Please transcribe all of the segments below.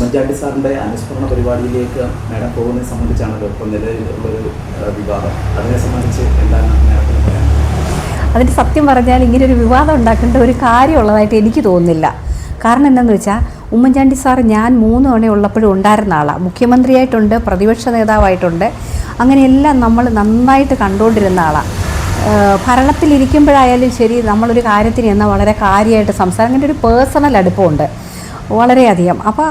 ഉമ്മൻചാണ്ടി സാറിന്റെ അനുസ്മരണ പരിപാടിയിലേക്ക് മാഡം പോകുന്നതിനെ സംബന്ധിച്ചാണല്ലോ ഇപ്പം നിലവിലുള്ളൊരു വിവാദം. അതിനെ സംബന്ധിച്ച് എന്താണ് മാഡത്തിന് പറയാൻ അതിന് സത്യം പറഞ്ഞാൽ ഇങ്ങനെ ഒരു വിവാദം ഉണ്ടാക്കേണ്ട ഒരു കാര്യമുള്ളതായിട്ട് എനിക്ക് തോന്നുന്നില്ല. കാരണം എന്താണെന്ന് വെച്ചാൽ ഉമ്മൻചാണ്ടി സാർ ഞാൻ മൂന്ന് തവണ ഉള്ളപ്പോഴും ഉണ്ടായിരുന്ന ആളാണ് മുഖ്യമന്ത്രിയായിട്ടുണ്ട് പ്രതിപക്ഷ നേതാവായിട്ടുണ്ട്. അങ്ങനെയെല്ലാം നമ്മൾ നന്നായിട്ട് കണ്ടുകൊണ്ടിരുന്ന ആളാണ് ഭരണത്തിലിരിക്കുമ്പോഴായാലും ശരി നമ്മളൊരു കാര്യത്തിന് എന്നാൽ വളരെ കാര്യമായിട്ട് സംസാരം അങ്ങനെ ഒരു പേഴ്സണൽ അടുപ്പമുണ്ട്. വളരെയധികം. അപ്പോൾ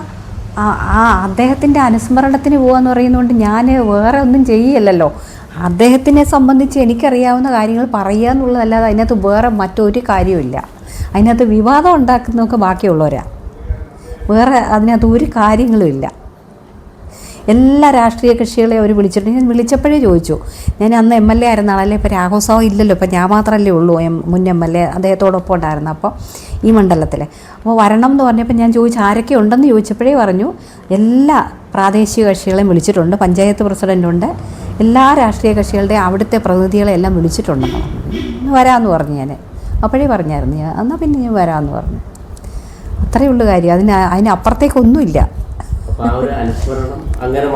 ആ അദ്ദേഹത്തിന്റെ അനുസ്മരണത്തിന് പോകാന്ന് പറയുന്നതുകൊണ്ട് ഞാൻ വേറെ ഒന്നും ചെയ്യല്ലോ അദ്ദേഹത്തിനെ സംബന്ധിച്ച് എനിക്കറിയാവുന്ന കാര്യങ്ങൾ പറയുക എന്നുള്ളതല്ലാതെ അതിനകത്ത് വേറെ മറ്റൊരു കാര്യമില്ല അതിനകത്ത് വിവാദം ഉണ്ടാക്കുന്നതൊക്കെ ബാക്കിയുള്ളവരാ. വേറെ അതിനകത്ത് ഒരു കാര്യങ്ങളും ഇല്ല. എല്ലാ രാഷ്ട്രീയ കക്ഷികളെയും അവർ വിളിച്ചിട്ടുണ്ട്. ഞാൻ വിളിച്ചപ്പോഴേ ചോദിച്ചു. ഞാൻ അന്ന് എം എൽ എ ആയിരുന്ന ആളല്ലേ? ഇപ്പോൾ രാഘോത്സവം ഇല്ലല്ലോ. ഇപ്പം ഞാൻ മാത്രമല്ലേ ഉള്ളൂ എം മുൻ എം എൽ എ അദ്ദേഹത്തോടൊപ്പം ഉണ്ടായിരുന്നു. അപ്പോൾ ഈ മണ്ഡലത്തിൽ അപ്പോൾ വരണം എന്ന് പറഞ്ഞപ്പോൾ ഞാൻ ചോദിച്ചു ആരൊക്കെ ഉണ്ടെന്ന്? ചോദിച്ചപ്പോഴേ പറഞ്ഞു എല്ലാ പ്രാദേശിക കക്ഷികളെയും വിളിച്ചിട്ടുണ്ട്. പഞ്ചായത്ത് പ്രസിഡന്റുണ്ട് എല്ലാ രാഷ്ട്രീയ കക്ഷികളുടെയും അവിടുത്തെ പ്രതിനിധികളെ എല്ലാം വിളിച്ചിട്ടുണ്ടെന്ന് പറഞ്ഞു. വരാമെന്ന് പറഞ്ഞു ഞാൻ അപ്പോഴേ പറഞ്ഞായിരുന്നു ഞാൻ. എന്നാൽ പിന്നെ ഞാൻ വരാമെന്ന് പറഞ്ഞു. അത്രയേ ഉള്ളൂ കാര്യം. അതിന് അതിനപ്പുറത്തേക്കൊന്നുമില്ല അപ്പൊ ആ ഒരു അനുസ്മരണം അങ്ങനെ